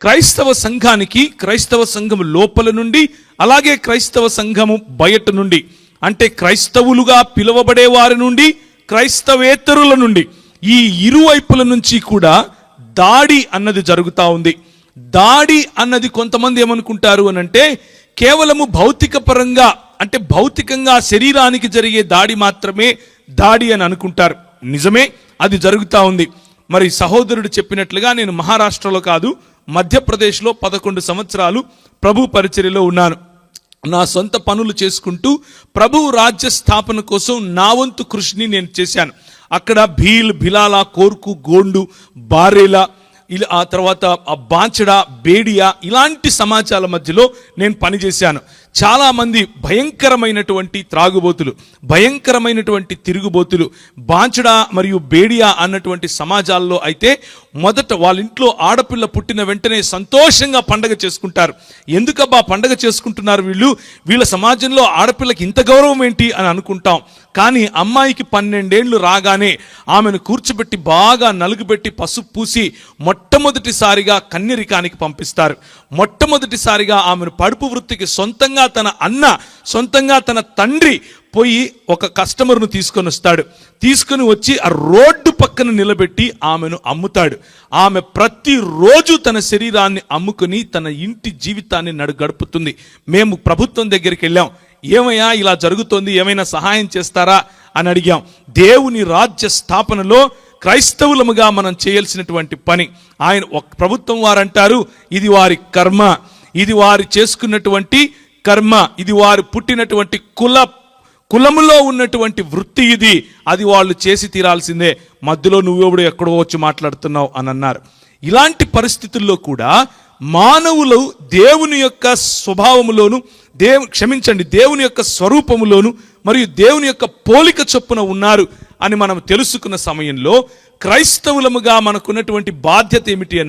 క్రైస్తవ సంఘానికి క్రైస్తవ సంఘం లోపల నుండి అలాగే క్రైస్తవ సంఘము బయట నుండి. అంటే క్రైస్తవులుగా పిలువబడే వారి నుండి క్రైస్తవేతరుల నుండి. ఈ ఇరువైపుల నుంచి కూడా దాడి అన్నది జరుగుతూ ఉంది. దాడి అన్నది కొంతమంది ఏమనుకుంటారు అని అంటే కేవలము భౌతిక పరంగా అంటే భౌతికంగా శరీరానికి జరిగే దాడి మాత్రమే దాడి అని అనుకుంటారు. నిజమే అది జరుగుతూ ఉంది. మరి సహోదరుడు చెప్పినట్లుగా నేను మహారాష్ట్రలో కాదు మధ్యప్రదేశ్లో పదకొండు సంవత్సరాలు ప్రభు పరిచర్యలో ఉన్నాను. నా సొంత పనులు చేసుకుంటూ ప్రభువు రాజ్య స్థాపన కోసం నా వంతు కృషిని నేను చేశాను. అక్కడ భీల్ భిలాల కోర్కు గోండు బారేలా ఇలా ఆ తర్వాత ఆ బాంచడా బేడియా ఇలాంటి సమాజాల మధ్యలో నేను పనిచేశాను. చాలామంది భయంకరమైనటువంటి త్రాగుబోతులు భయంకరమైనటువంటి తిరుగుబోతులు బాంచడా మరియు బేడియా అన్నటువంటి సమాజాల్లో అయితే మొదట వాళ్ళ ఇంట్లో ఆడపిల్ల పుట్టిన వెంటనే సంతోషంగా పండగ చేసుకుంటారు. ఎందుకబ్బా పండగ చేసుకుంటున్నారు వీళ్ళు? వీళ్ళ సమాజంలో ఆడపిల్లకి ఇంత గౌరవం ఏంటి అని అనుకుంటాం. కానీ అమ్మాయికి పన్నెండేళ్ళు రాగానే ఆమెను కూర్చోబెట్టి బాగా నలుగుబెట్టి పసుపు పూసి మొట్టమొదటిసారిగా కన్యరికానికి పంపిస్తారు. మొట్టమొదటిసారిగా ఆమెను పడుపు వృత్తికి సొంతంగా తన అన్న సొంతంగా తన తండ్రి పోయి ఒక కస్టమర్ను తీసుకొని వస్తాడు. తీసుకొని వచ్చి ఆ రోడ్డు పక్కన నిలబెట్టి ఆమెను అమ్ముతాడు. ఆమె ప్రతిరోజు తన శరీరాన్ని అమ్ముకుని తన ఇంటి జీవితాన్ని నడు గడుపుతుంది. మేము ప్రభుత్వం దగ్గరికి వెళ్ళాం. ఏమయ్యా ఇలా జరుగుతోంది? ఏమైనా సహాయం చేస్తారా? అని అడిగాం. దేవుని రాజ్య స్థాపనలో క్రైస్తవులముగా మనం చేయాల్సినటువంటి పని. ఆయన ఒక ప్రభుత్వం వారంటారు. ఇది వారి కర్మ. ఇది వారు చేసుకున్నటువంటి కర్మ ఇది వారు పుట్టినటువంటి కుల కులములో ఉన్నటువంటి వృత్తి ఇది. అది వాళ్ళు చేసి తీరాల్సిందే. మధ్యలో నువ్వెప్పుడు ఎక్కడో వచ్చి మాట్లాడుతున్నావు అని అన్నారు. ఇలాంటి పరిస్థితుల్లో కూడా మానవులు దేవుని యొక్క స్వభావములోను దేవు క్షమించండి దేవుని యొక్క స్వరూపములోను మరియు దేవుని యొక్క పోలిక చొప్పున ఉన్నారు అని మనం తెలుసుకున్న సమయంలో క్రైస్తవులముగా మనకున్నటువంటి బాధ్యత ఏమిటి అని